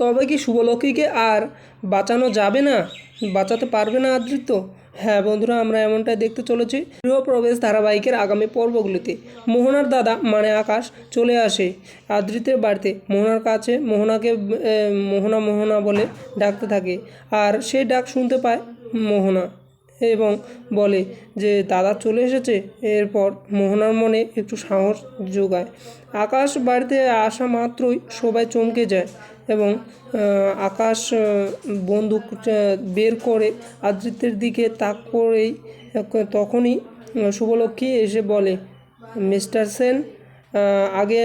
তবে কি শুভলক্ষীকে আর বাঁচানো যাবে না? বাঁচাতে পারবে না আদৃত্য? হ্যাঁ বন্ধুরা, আমরা এমনটাই দেখতে চলেছি গৃহপ্রবেশ ধারাবাহিকের আগামী পর্বগুলিতে। মোহনার দাদা মানে আকাশ চলে আসে আদৃতের বাড়িতে। মোহনার কাছে মোহনাকে মোহনা মোহনা বলে ডাকতে থাকে। আর সেই ডাক শুনতে পায় মোহনা। এবং বলে যে, দাদা চলে এসেছে। এরপর মোহনার মনে একটু সাহস যোগায়। আকাশ বাড়িতে আসা মাত্রই সবাই চমকে যায় এবং আকাশ বন্দুক বের করে আদৃত্যের দিকে তাক করেই তখনই শুভলক্ষ্মী এসে বলে, মিস্টার সেন আগে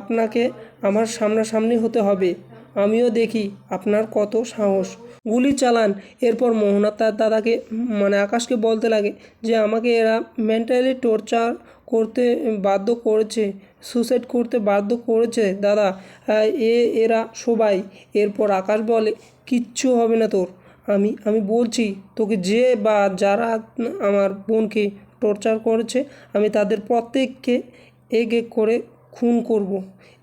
আপনাকে আমার সামনাসামনি হতে হবে। আমিও দেখি আপনার কত সাহস। গুলি চালান, এরপর মোহনা তার দাদাকে মানে আকাশকে বলতে লাগে যে আমাকে এরা মেন্টালি টর্চার করতে বাধ্য করেছে সুসাইড করতে বাধ্য করেছে, দাদা। এ, এরা সবাই। এরপর আকাশ বলে, কিচ্ছু হবে না তোর। আমি আমি বলছি, তোকে যে বা যারা আমার বোনকে টর্চার করেছে, আমি তাদের প্রত্যেককে এক এক করে খুন করব।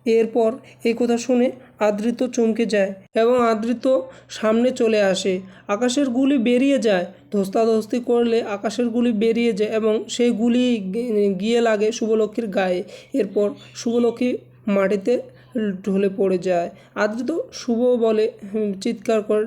এরপর এই কথা শুনে আদৃত চমকে যায় এবং আদৃত সামনে চলে আসে। আকাশের গুলি বেরিয়ে যায়। ধস্তাধস্তি করলে আকাশের গুলি বেরিয়ে যায় এবং সেই গুলি গিয়ে লাগে শুভলক্ষ্মীর গায়ে। এরপর শুভলক্ষ্মী মাটিতে ঢলে পড়ে যায়। আদৃত শুভ বলে চিৎকার করে